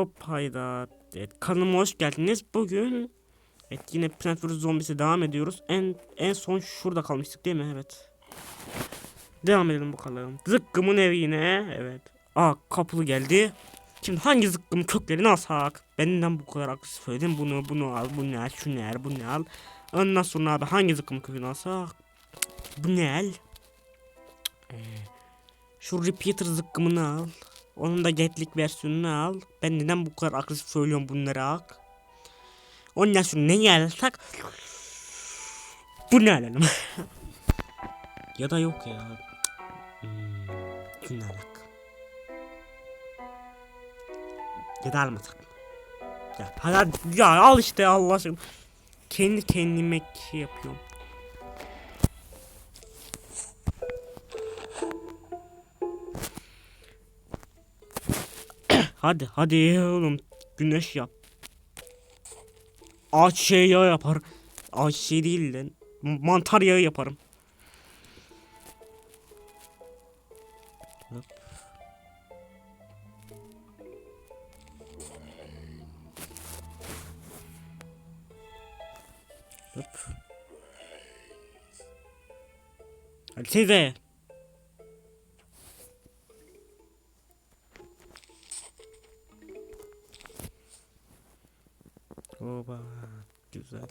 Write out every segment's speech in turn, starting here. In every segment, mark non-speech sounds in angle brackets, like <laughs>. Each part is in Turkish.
Merhaba Payda. Evet, kanalıma hoş geldiniz. Bugün evet, yine Plant vs Zombies'e devam ediyoruz. En en son şurada kalmıştık değil mi? Evet. Devam edelim bakalım. Zıkkımın evi yine. Evet. Aa kapılı geldi. Şimdi hangi zıkkımın köklerini alsak? Benden bu kadar agresif söyledim. Bunu bunu al, bunu al, şunu al, bunu al. Ondan sonra abi hangi zıkkımın kökünü alsak? Bu ne al? Ee, şu repeater zıkkımını al. Onun da getlik versiyonunu al. Ben neden bu kadar agresif söylüyorum bunları ak? Ondan sonra ne alsak? Bu ne alalım? <laughs> ya da yok ya. Hmm, şunu alak. Ya da almasak? Ya, ya al işte Allah aşkına. Kendi kendime şey yapıyorum. Hadi hadi oğlum güneş yap. Ağaç şey yağı yapar. Ağaç şey değil lan. Mantar yağı yaparım. Hop. Hop. Hadi size. Oba güzel.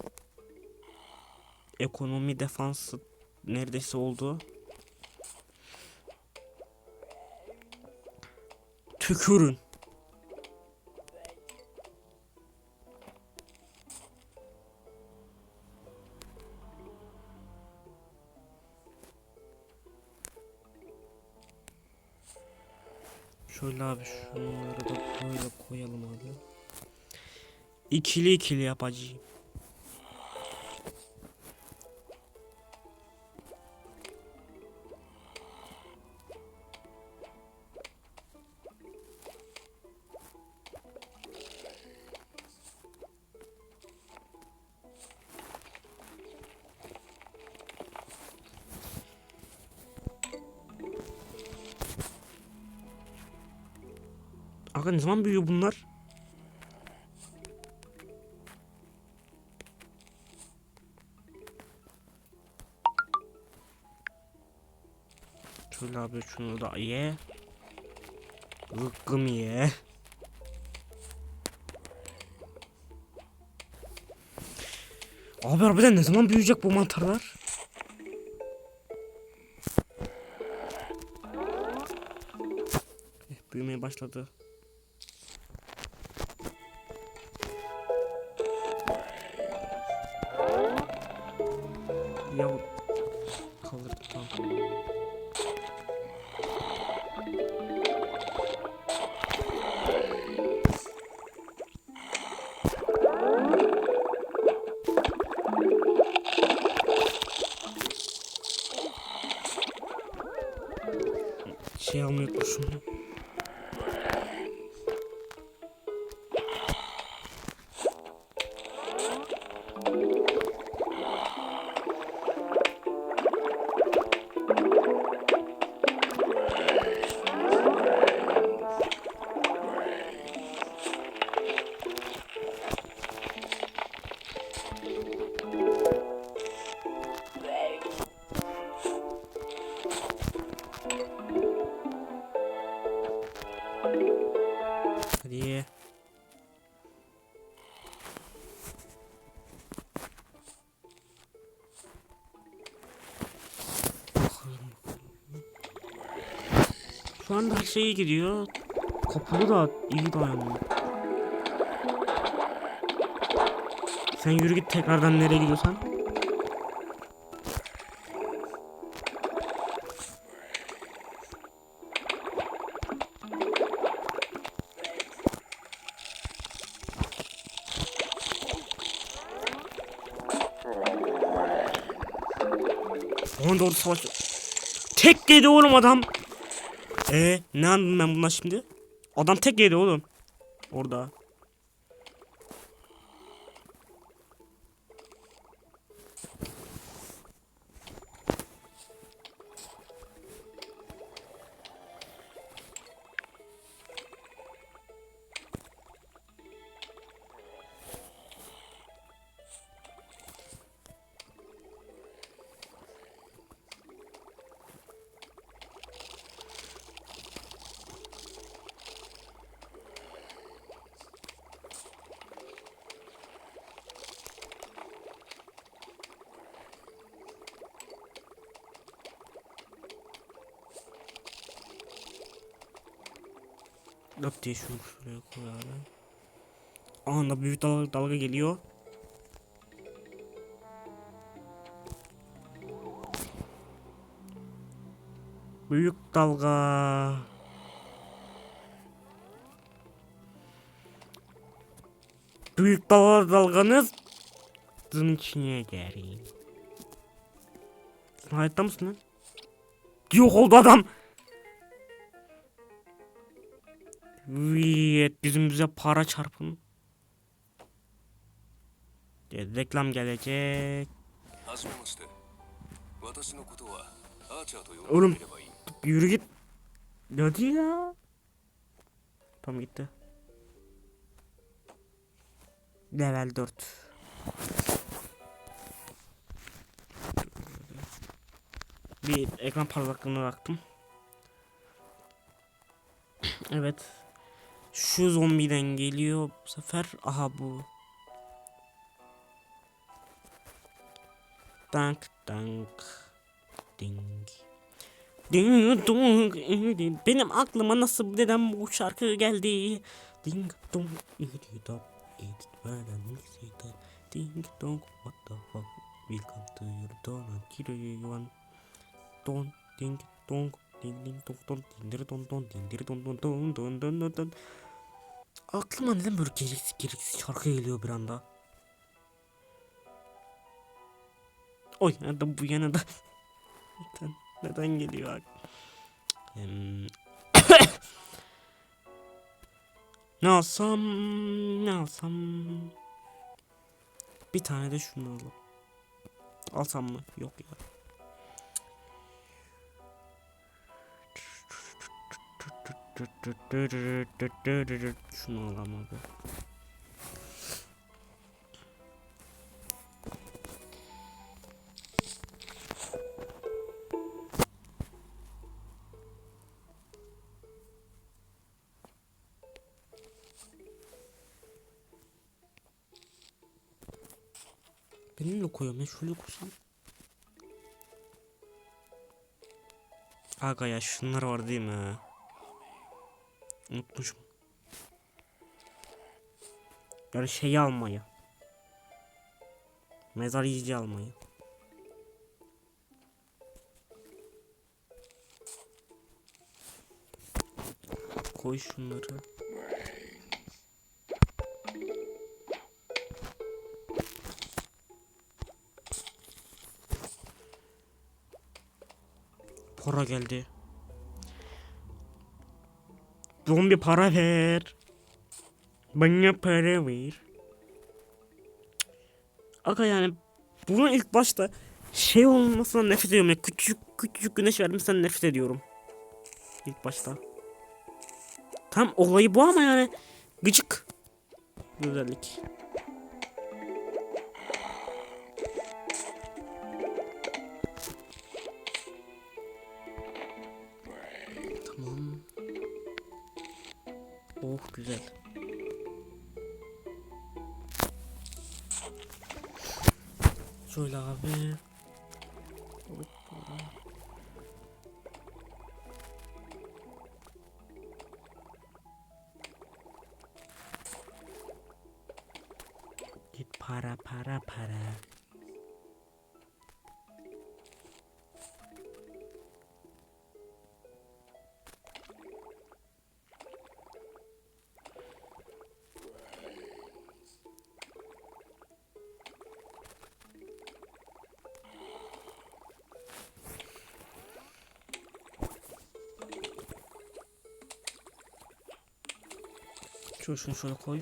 Ekonomi defansı neredeyse oldu. Tükürün. Şöyle abi şunları da böyle koyalım abi. İkili ikili yapacağım. Aga ne zaman büyüyor bunlar? Şöyle abi şunu da ye. Rıkkım ye. Abi harbiden ne zaman büyüyecek bu mantarlar? Eh, büyümeye başladı. Şey almayı unutmuşum. Şu anda her şey iyi gidiyor. Kapılı da iyi dayanıyor. Sen yürü git tekrardan nereye gidiyorsan. Ona doğru savaş. Tek yedi oğlum adam. Ee, ne anladım ben bundan şimdi? Adam tek yedi oğlum. Orada. Lap diye şunu şuraya koy abi. Anında büyük dalga, dalga geliyor. Büyük dalga. Büyük dalga dalganız Zın içine gelin. Sen hayatta mısın lan? Yok oldu adam. Viyet yüzümüze para çarpın. Reklam gelecek. Oğlum yürü git. Hadi ya. Tam gitti. Level 4. Bir ekran parlaklığına baktım. Evet. Şu zombiden geliyor bu sefer. Aha bu. Dank dank. Ding. Ding dong. ding. Benim aklıma nasıl neden bu şarkı geldi? Ding dong. Ding dong. What the fuck? Welcome to your door. Kiro yuan. Don ding dong. Ding ding dong dong. Dindir don don. Dindir don don don don don don don. Aklıma neden böyle gereksiz gereksiz şarkı geliyor bir anda? Oy adam bu yana da. Neden, neden geliyor? <coughs> Ne alsam ne alsam bir tane de şunu alalım. Alsam mı? Yok ya. Şunu alalım abi. Benimle koyuyorum ya koysam. Aga ya şunlar var değil mi? Unutmuşum. Yani şeyi almayı. Mezar yiyici almayı. Koy şunları. Para geldi. Zombi para ver. Bana para ver. Aga yani bunun ilk başta şey olmasına nefret ediyorum. ya küçük küçük güneş vermesinden nefret ediyorum. İlk başta. Tam olayı bu ama yani gıcık. Güzellik. Güzel. Şöyle abi. Git para para para. Şunu şunu şöyle koy.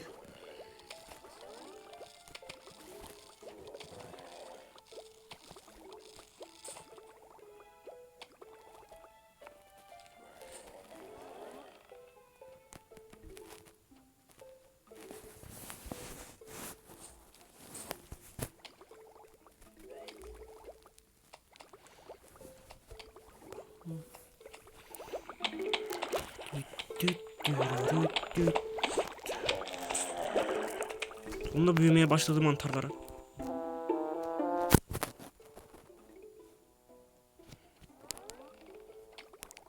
anda büyümeye başladı mantarlara.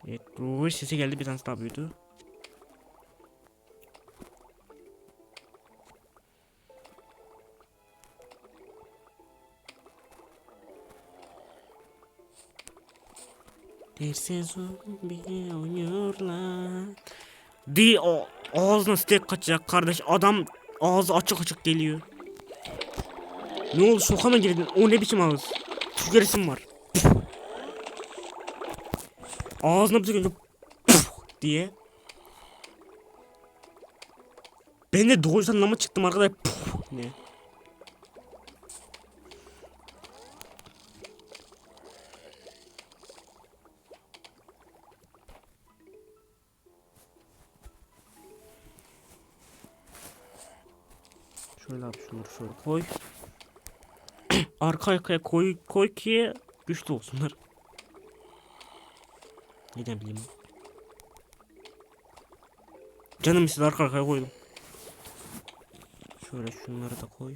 Evet, ruhu sesi geldi bir tane daha büyüdü. Derse zombi oynuyorlar. Di o ağzına steak kaçacak kardeş adam ağzı açık açık geliyor. Ne oldu şoka mı girdin? O ne biçim ağız? Tüküresim var. Ağzına bir tükürünce diye. Ben de doğuştan lama çıktım arkadaş. Ne? Şöyle abi şunları şöyle koy. <clears throat> Arka arkaya koy koy ki güçlü olsunlar. Neden bileyim. Canım istedi arka arkaya koydum. Şöyle şunları da koy.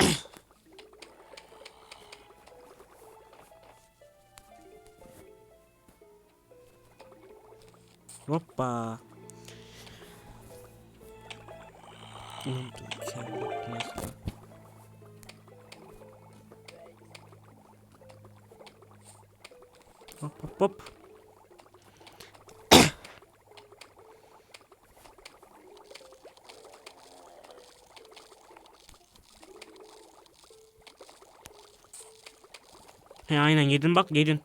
<clears throat> Hoppa. Hop hop hop. He aynen yedin bak yedin.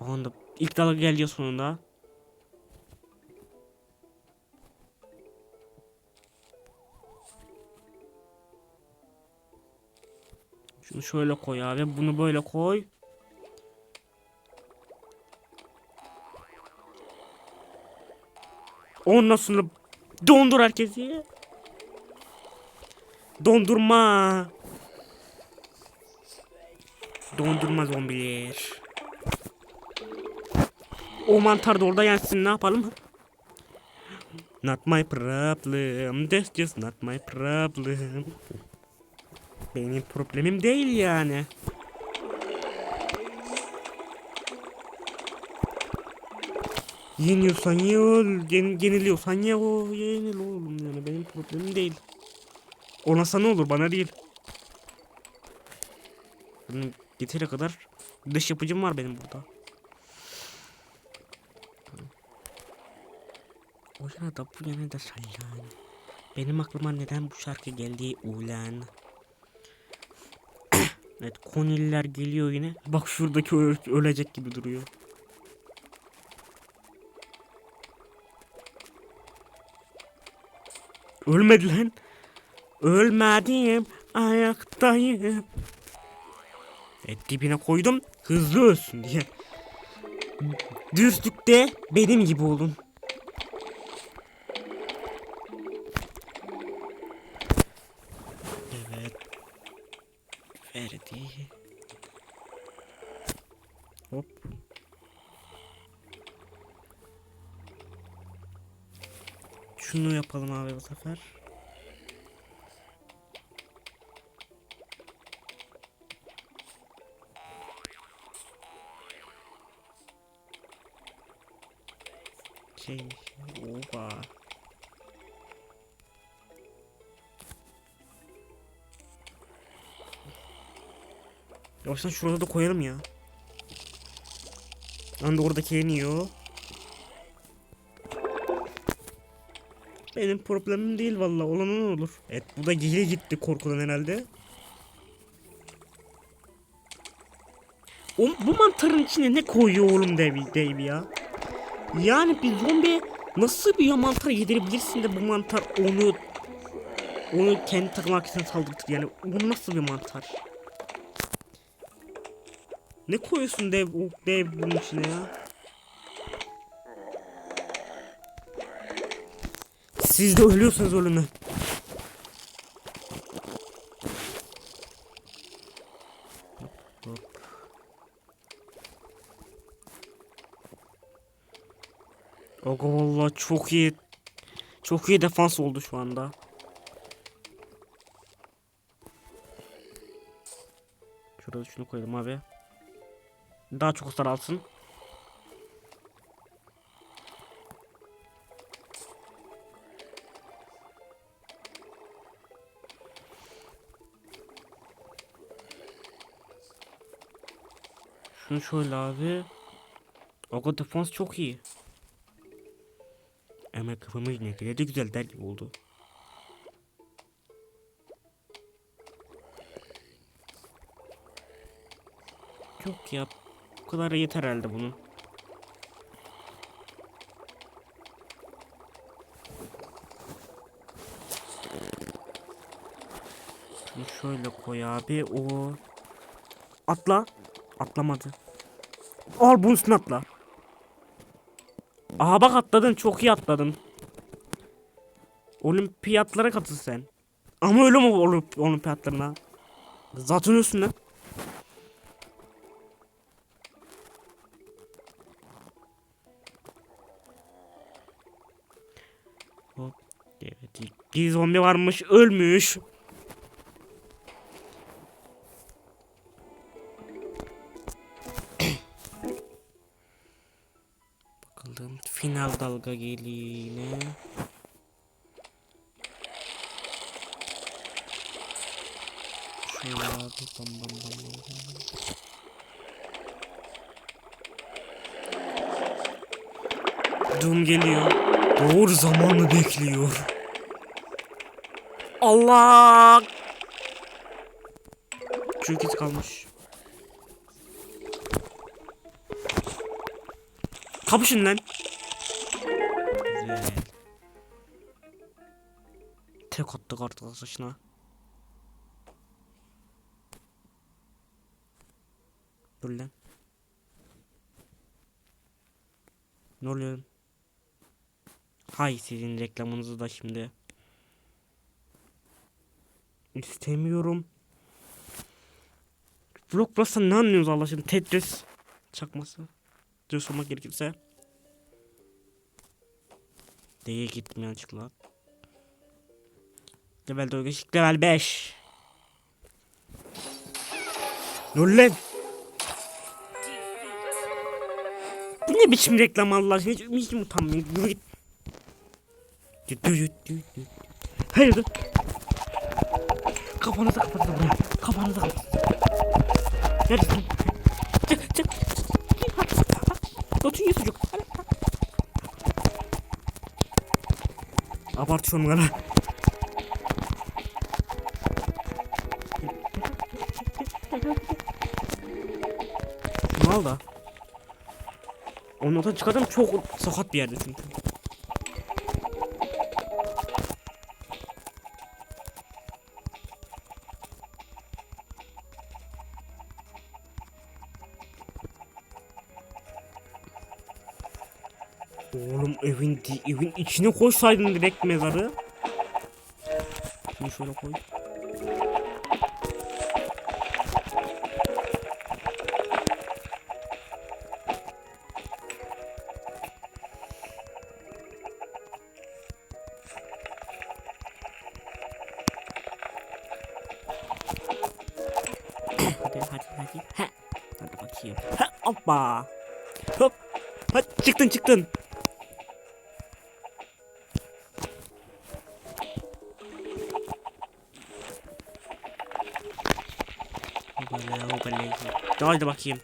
O anda ilk dalga geliyor sonunda. Şöyle koy abi. Bunu böyle koy. Ondan sonra dondur herkesi. Dondurma. Dondurma zombiler. O mantar da orada yensin ne yapalım? Not my problem. That's just not my problem. Benim problemim değil yani. Yeniyorsan ye ol, yen, yeniliyorsan ye o, yenil oğlum yani benim problemim değil. Olasa ne olur bana değil. Benim yeteri kadar dış yapıcım var benim burada. O yana da bu yana da sallan. Benim aklıma neden bu şarkı geldi ulan. Evet koniller geliyor yine. Bak şuradaki ölecek gibi duruyor. Ölmedi lan. Ölmedim. Ayaktayım. E, dibine koydum. Hızlı ölsün diye. Düzlükte benim gibi olun. Evet. Verdi. Hop. Şunu yapalım abi bu sefer. Yavaştan şurada da koyalım ya. Anda oradaki yeniyor. Benim problemim değil vallahi olan ne olur. Evet bu da geri gitti korkudan herhalde. O, bu mantarın içine ne koyuyor oğlum Dave, Dave ya? Yani bir zombi nasıl bir mantar yedirebilirsin de bu mantar onu onu kendi takım arkasına saldırtır yani bu nasıl bir mantar? Ne koyuyorsun dev, o dev bunun içine ya? Siz de ölüyorsunuz ölümü. Hop. Aga vallahi çok iyi. Çok iyi defans oldu şu anda. Şurada şunu koyalım abi. Daha çok hasar alsın. Şunu şöyle abi. Aga defans çok iyi. Ama kafamız ne kadar da güzel der gibi oldu. Yok ya. Bu kadar yeter herhalde bunun. Şunu şöyle koy abi. O atla. Atlamadı. Al bunun üstüne atla. Aha bak atladın. Çok iyi atladın. Olimpiyatlara katıl sen. Ama öyle mi olimp olimpiyatlarına? Zaten üstüne. Hop. Evet. İki zombi varmış. Ölmüş. <coughs> Bakalım final dalga geliyor Allah! İz kalmış. Kapışın lan. Güzel. Tek attık artık saçına. Dur lan. Ne oluyor? Hay sizin reklamınızı da şimdi. İstemiyorum. Vlog Plus'tan ne anlıyorsunuz Allah aşkına? Tetris çakması. Düz olmak gerekirse. D'ye gitmeyen açıkla. Level 4 geçtik. Level 5. Dur lan. Bu ne biçim reklam Allah aşkına? Hiç, hiç utanmıyor? Yürü git. Git, Kafanızı kapatın buraya. Kafanızı kapatın. Neredesin? Çık çık. Götün ye sucuk. Abartıyorsun galiba. Ne oldu? Onu oradan çıkardım çok sakat bir yerde çünkü. Evin içine koysaydın direkt mezarı. Şunu şöyle koy. <coughs> hadi hadi hadi. Ha. Hadi bakayım. Ha, hoppa. Hop. Hadi çıktın çıktın. Hadi bakayım.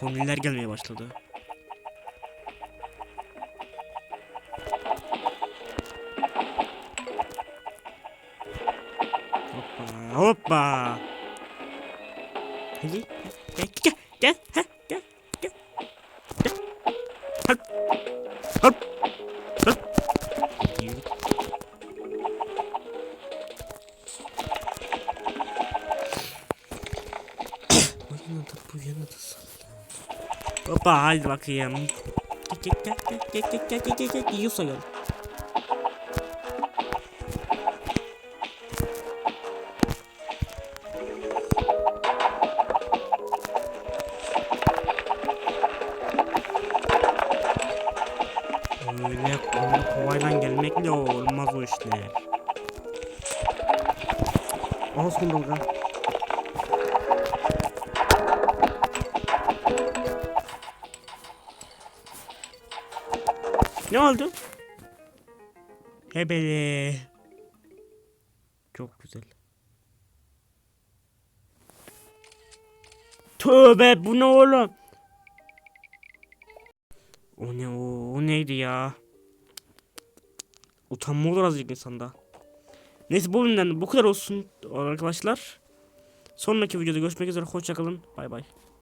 Koniler gelmeye başladı. Hoppa hoppa. Hadi gel gel gel gel gel gel. Hoppa hadi bakayım. Yıl sayalım. Öyle kovayla gelmekle olmaz o işler. Ağız kundurga. Ne oldu? Hebele. Çok güzel. Tövbe bu ne oğlum? O ne o, o neydi ya? Utanma olur azıcık insanda. Neyse bu bölümden bu kadar olsun arkadaşlar. Sonraki videoda görüşmek üzere. Hoşçakalın. Bay bay.